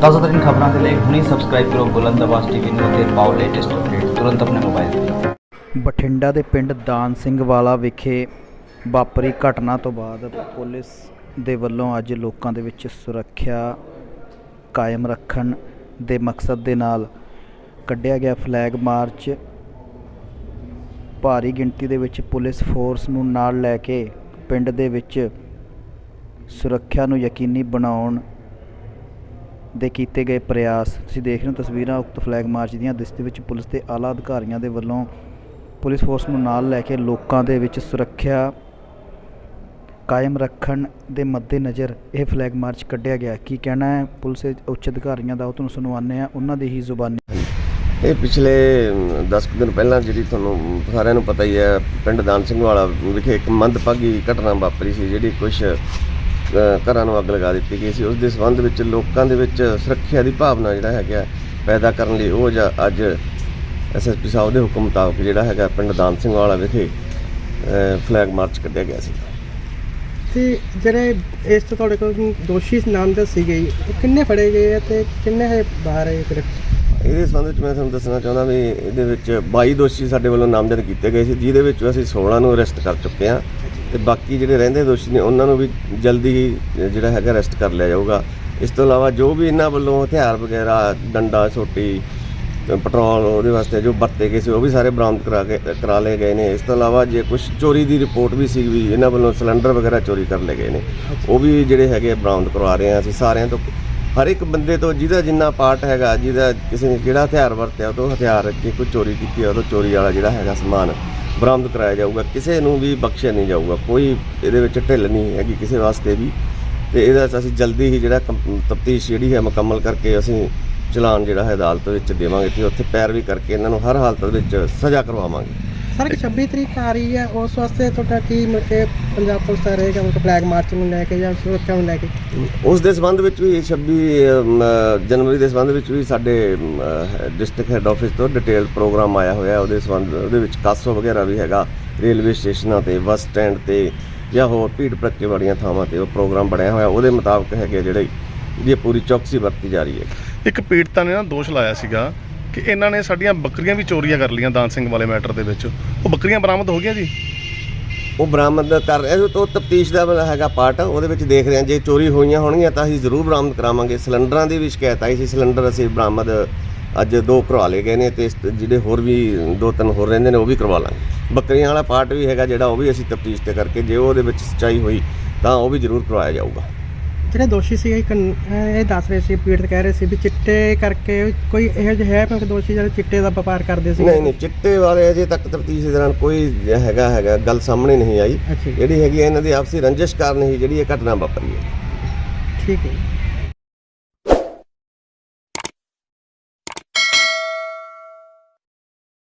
ਤਾਜ਼ਾ ਖਬਰਾਂ ਦੇ ਲਈ ਹੁਣੇ ਸਬਸਕ੍ਰਾਈਬ ਕਰੋ ਬੁਲੰਦ ਟੀਵੀ ਨੂੰ ਅਤੇ ਪਾਓ ਲੇਟੈਸਟ ਅਪਡੇਟ ਤੁਰੰਤ ਆਪਣੇ ਮੋਬਾਈਲ ਤੇ। ਬਠਿੰਡਾ ਦੇ ਪਿੰਡ ਦਾਨ ਸਿੰਘ ਵਾਲਾ ਵਿਖੇ ਵਾਪਰੀ ਘਟਨਾ ਤੋਂ ਬਾਅਦ ਪੁਲਿਸ ਦੇ ਵੱਲੋਂ ਅੱਜ ਲੋਕਾਂ ਦੇ ਵਿੱਚ ਸੁਰੱਖਿਆ ਕਾਇਮ ਰੱਖਣ ਦੇ ਮਕਸਦ ਦੇ ਨਾਲ ਕੱਢਿਆ ਗਿਆ ਫਲੈਗ ਮਾਰਚ ਭਾਰੀ ਗਿਣਤੀ ਦੇ ਵਿੱਚ ਪੁਲਿਸ ਫੋਰਸ ਨੂੰ ਨਾਲ ਲੈ ਕੇ ਪਿੰਡ ਦੇ ਵਿੱਚ ਸੁਰੱਖਿਆ ਨੂੰ ਯਕੀਨੀ ਬਣਾਉਣ ਦੇ ਕੀਤੇ ਗਏ ਪ੍ਰਯਾਸ। ਤੁਸੀਂ ਦੇਖ ਰਹੇ ਹੋ ਤਸਵੀਰਾਂ ਉਕਤ ਫਲੈਗ ਮਾਰਚ ਦੀਆਂ, ਜਿਸ ਦੇ ਵਿੱਚ ਪੁਲਿਸ ਦੇ ਆਲਾ ਅਧਿਕਾਰੀਆਂ ਦੇ ਵੱਲੋਂ ਪੁਲਿਸ ਫੋਰਸ ਨੂੰ ਨਾਲ ਲੈ ਕੇ ਲੋਕਾਂ ਦੇ ਵਿੱਚ ਸੁਰੱਖਿਆ ਕਾਇਮ ਰੱਖਣ ਦੇ ਮੱਦੇਨਜ਼ਰ ਇਹ ਫਲੈਗ ਮਾਰਚ ਕੱਢਿਆ ਗਿਆ। ਕੀ ਕਹਿਣਾ ਹੈ ਪੁਲਿਸ ਉੱਚ ਅਧਿਕਾਰੀਆਂ ਦਾ? ਉਹ ਤੁਹਾਨੂੰ ਸੁਣਵਾਉਂਦੇ ਆ ਉਹਨਾਂ ਦੀ ਹੀ ਜ਼ੁਬਾਨੀ। ਇਹ ਪਿਛਲੇ 10 ਦਿਨ ਪਹਿਲਾਂ ਜਿਹੜੀ ਤੁਹਾਨੂੰ ਸਾਰਿਆਂ ਨੂੰ ਪਤਾ ਹੀ ਹੈ, ਪਿੰਡ ਦਾਨ ਸਿੰਘ ਵਾਲਾ ਵਿਖੇ ਇੱਕ ਮੰਦਭਾਗੀ ਘਟਨਾ ਵਾਪਰੀ ਸੀ, ਜਿਹੜੀ ਕੁਝ ਘਰਾਂ ਨੂੰ ਅੱਗ ਲਗਾ ਦਿੱਤੀ ਗਈ ਸੀ। ਉਸ ਦੇ ਸੰਬੰਧ ਵਿੱਚ ਲੋਕਾਂ ਦੇ ਵਿੱਚ ਸੁਰੱਖਿਆ ਦੀ ਭਾਵਨਾ ਜਿਹੜਾ ਹੈਗਾ ਪੈਦਾ ਕਰਨ ਲਈ ਉਹ ਅੱਜ ਐਸਐਸਪੀ ਸਾਹਿਬ ਦੇ ਹੁਕਮ ਮੁਤਾਬਕ ਜਿਹੜਾ ਹੈਗਾ ਪਿੰਡ ਦਾਨ ਸਿੰਘ ਵਾਲਾ ਵਿਖੇ ਫਲੈਗ ਮਾਰਚ ਕੱਢਿਆ ਗਿਆ ਸੀ। ਤੇ ਜਿਹੜੇ ਇਸ ਤੋਂ ਤੁਹਾਡੇ ਕੋਲ ਦੋਸ਼ੀ ਨਾਮ ਦੱਸੀ ਗਈ ਉਹ ਕਿੰਨੇ ਫੜੇ ਗਏ ਆ ਤੇ ਕਿੰਨੇ ਹੈ ਬਾਹਰ ਹੈ ਗ੍ਰਿਫਤ? ਇਹਦੇ ਸੰਬੰਧ ਵਿੱਚ ਮੈਂ ਤੁਹਾਨੂੰ ਦੱਸਣਾ ਚਾਹੁੰਦਾ ਵੀ ਇਹਦੇ ਵਿੱਚ 22 ਦੋਸ਼ੀ ਸਾਡੇ ਵੱਲੋਂ ਨਾਮਜ਼ਦ ਕੀਤੇ ਗਏ ਸੀ ਜਿਹਦੇ ਵਿੱਚ ਅਸੀਂ 16 ਨੂੰ ਅਰੈਸਟ ਕਰ ਚੁੱਕੇ ਹਾਂ। ਤੇ ਬਾਕੀ ਜਿਹੜੇ ਰਹਿੰਦੇ ਦੋਸ਼ੀ ਨੇ, ਉਹਨਾਂ ਨੂੰ ਵੀ ਜਲਦੀ ਹੀ ਜਿਹੜਾ ਹੈਗਾ ਅਰੈਸਟ ਕਰ ਲਿਆ ਜਾਊਗਾ। ਇਸ ਤੋਂ ਇਲਾਵਾ ਜੋ ਵੀ ਇਹਨਾਂ ਵੱਲੋਂ ਹਥਿਆਰ ਵਗੈਰਾ, ਡੰਡਾ ਛੋਟੀ ਪੈਟਰੋਲ ਉਹਦੇ ਵਾਸਤੇ ਜੋ ਵਰਤੇ ਗਏ ਸੀ, ਉਹ ਵੀ ਸਾਰੇ ਬਰਾਮਦ ਕਰਾ ਕੇ, ਕਰਾ ਲਏ ਗਏ ਨੇ। ਇਸ ਤੋਂ ਇਲਾਵਾ ਜੇ ਕੁਝ ਚੋਰੀ ਦੀ ਰਿਪੋਰਟ ਵੀ ਸੀ ਵੀ ਇਹਨਾਂ ਵੱਲੋਂ ਸਿਲੰਡਰ ਵਗੈਰਾ ਚੋਰੀ ਕਰ ਲਏ ਗਏ ਨੇ। ਉਹ ਵੀ ਜਿਹੜੇ ਹੈਗੇ ਬਰਾਮਦ ਕਰਵਾ ਰਹੇ ਹਾਂ ਅਸੀਂ ਸਾਰਿਆਂ ਤੋਂ। ਹਰ ਇੱਕ ਬੰਦੇ ਤੋਂ ਜਿਹਦਾ ਜਿੰਨਾ ਪਾਰਟ ਹੈਗਾ, ਜਿਹਦਾ ਕਿਸੇ ਨੇ ਜਿਹੜਾ ਹਥਿਆਰ ਵਰਤਿਆ, ਉਹ ਤੋਂ ਹਥਿਆਰ ਰੱਖ ਕੋਈ ਚੋਰੀ ਕੀਤੀ ਹੈ ਉਹ ਤੋਂ ਚੋਰੀ ਵਾਲਾ ਜਿਹੜਾ ਹੈਗਾ ਸਮਾਨ। ਬਰਾਮਦ ਕਰਾਇਆ ਜਾਊਗਾ, ਕਿਸੇ ਨੂੰ ਵੀ ਬਖਸ਼ਿਆ ਨਹੀਂ ਜਾਊਗਾ, ਕੋਈ ਇਹਦੇ ਵਿੱਚ ਢਿੱਲ ਨਹੀਂ ਹੈਗੀ ਕਿਸੇ ਵਾਸਤੇ ਵੀ। ਤੇ ਇਹਦਾ ਅਸੀਂ ਜਲਦੀ ਹੀ ਜਿਹੜਾ ਤਫਤੀਸ਼ ਜਿਹੜੀ ਹੈ ਮੁਕੰਮਲ ਕਰਕੇ ਅਸੀਂ ਚਲਾਨ ਜਿਹੜਾ ਹੈ ਅਦਾਲਤ ਵਿੱਚ ਦੇਵਾਂਗੇ ਤੇ ਉੱਥੇ ਪੈਰਵੀ ਕਰਕੇ ਇਹਨਾਂ ਨੂੰ ਹਰ ਹਾਲਤ ਵਿੱਚ ਸਜ਼ਾ ਕਰਵਾਵਾਂਗੇ। ਸਰ 26 ਤਰੀਕ ਆ ਰਹੀ ਹੈ। ਉਸ ਵਾਸਤੇ ਤੁਹਾਡਾ ਕੀ ਮਤਲਬ ਕਿ ਪੰਜਾਬ ਪੁਲਿਸ ਦਾ ਰਹੇਗਾ? ਮਤਲਬ ਫਲੈਗ ਮਾਰਚ ਨੂੰ ਲੈ ਕੇ ਜਾਂ ਸੁਰੱਖਿਆ ਨੂੰ ਲੈ ਕੇ? ਉਸ ਦੇ ਸੰਬੰਧ ਵਿੱਚ ਵੀ 26 ਅਮ, ਜਨਵਰੀ ਦੇ ਸੰਬੰਧ ਵਿੱਚ ਵੀ ਸਾਡੇ ਡਿਸਟ੍ਰਿਕਟ ਹੈੱਡ ਆਫਿਸ ਤੋਂ ਡਿਟੇਲ ਪ੍ਰੋਗਰਾਮ ਆਇਆ ਹੋਇਆ। ਹੈ। ਉਹਦੇ ਸੰਬੰਧ ਉਹਦੇ ਵਿੱਚ ਕਾਸੋ ਵਗੈਰਾ ਵੀ ਹੈਗਾ। ਰੇਲਵੇ ਸਟੇਸ਼ਨਾਂ ਤੇ ਬੱਸ ਸਟੈਂਡ ਤੇ ਜਾਂ ਹੋਰ ਭੀੜ ਭੜੱਕੇ ਵਾਲੀਆਂ ਥਾਵਾਂ ਤੇ ਉਹ ਪ੍ਰੋਗਰਾਮ ਬਣਿਆ ਹੋਇਆ। ਉਹਦੇ ਮੁਤਾਬਕ ਹੈਗੇ ਜਿਹੜੇ ਇਹ ਪੂਰੀ ਚੌਕਸੀ ਵਰਤੀ ਜਾ ਰਹੀ ਹੈ। ਇੱਕ ਪੀੜਤਾ ਨੇ ਨਾ ਦੋਸ਼ ਲਾਇਆ ਸੀਗਾ ਕਿ ਇਹਨਾਂ ਨੇ ਸਾਡੀਆਂ ਬੱਕਰੀਆਂ ਵੀ ਚੋਰੀਆਂ ਕਰ ਲਈਆਂ ਦਾਨ ਸਿੰਘ ਵਾਲੇ ਮੈਟਰ ਦੇ ਵਿੱਚ। ਉਹ ਬੱਕਰੀਆਂ ਬਰਾਮਦ ਹੋ ਗਈਆਂ ਜੀ? ਉਹ ਬਰਾਮਦ ਕਰ ਰਹੇ ਉਹ ਤੋਂ ਤਫਤੀਸ਼ ਦਾ ਵਾਲਾ ਹੈਗਾ ਪਾਰਟ, ਉਹਦੇ ਵਿੱਚ ਦੇਖ ਰਹੇ ਹਾਂ, ਜੇ ਚੋਰੀ ਹੋਈਆਂ ਹੋਣਗੀਆਂ ਤਾਂ ਅਸੀਂ ਜ਼ਰੂਰ ਬਰਾਮਦ ਕਰਾਵਾਂਗੇ। ਸਿਲੰਡਰਾਂ ਦੀ ਵੀ ਸ਼ਿਕਾਇਤ ਆਈ ਸੀ, ਸਿਲੰਡਰ ਅਸੀਂ ਬਰਾਮਦ ਅੱਜ ਦੋ ਕਰਵਾ ਲਏ ਗਏ ਨੇ ਤੇ ਜਿਹੜੇ ਹੋਰ ਵੀ ਦੋ ਤਿੰਨ ਹੋਰ ਰਹਿੰਦੇ ਨੇ, ਉਹ ਵੀ ਕਰਵਾ ਲਾਂਗੇ। ਬੱਕਰੀਆਂ ਵਾਲਾ ਪਾਰਟ ਵੀ ਹੈਗਾ ਜਿਹੜਾ, ਉਹ ਵੀ ਅਸੀਂ ਤਫਤੀਸ਼ ਤੇ ਕਰਕੇ ਜੇ ਉਹਦੇ ਵਿੱਚ ਸੱਚਾਈ ਹੋਈ ਤਾਂ ਉਹ ਵੀ ਜ਼ਰੂਰ ਕਰਵਾਇਆ ਜਾਊਗਾ। ਜਿਹੜੇ ਦੋਸ਼ੀ ਸੀ ਇਹ ਕਨ- ਅਹ ਇਹ ਦੱਸ ਰਹੇ ਸੀ ਪੀੜਤ ਕਹਿ ਰਹੇ ਸੀ ਵੀ ਚਿੱਟੇ ਕਰਕੇ ਕੋਈ ਇਹੋ ਜਿਹਾ ਹੈ ਕਿ ਦੋਸ਼ੀ ਜਿਹੜੇ ਚਿੱਟੇ ਦਾ ਵਪਾਰ ਕਰਦੇ ਸੀ? ਨਹੀਂ ਨਹੀਂ ਚਿੱਟੇ ਵਾਲੇ ਅਜੇ ਤੱਕ ਤਫਤੀਸ਼ ਦੇ ਦੌਰਾਨ ਕੋਈ ਹੈਗਾ ਹੈਗਾ ਗੱਲ ਸਾਹਮਣੇ ਨਹੀਂ ਆਈ। ਅੱਛਾ ਜੀ, ਜਿਹੜੀ ਹੈਗੀ ਹੈ ਇਹਨਾਂ ਦੀ ਆਪਸੀ ਰੰਜਿਸ਼ ਕਾਰਨ ਹੀ ਜਿਹੜੀ ਇਹ ਘਟਨਾ ਵਾਪਰੀ ਹੈ। ਠੀਕ ਹੈ ਜੀ।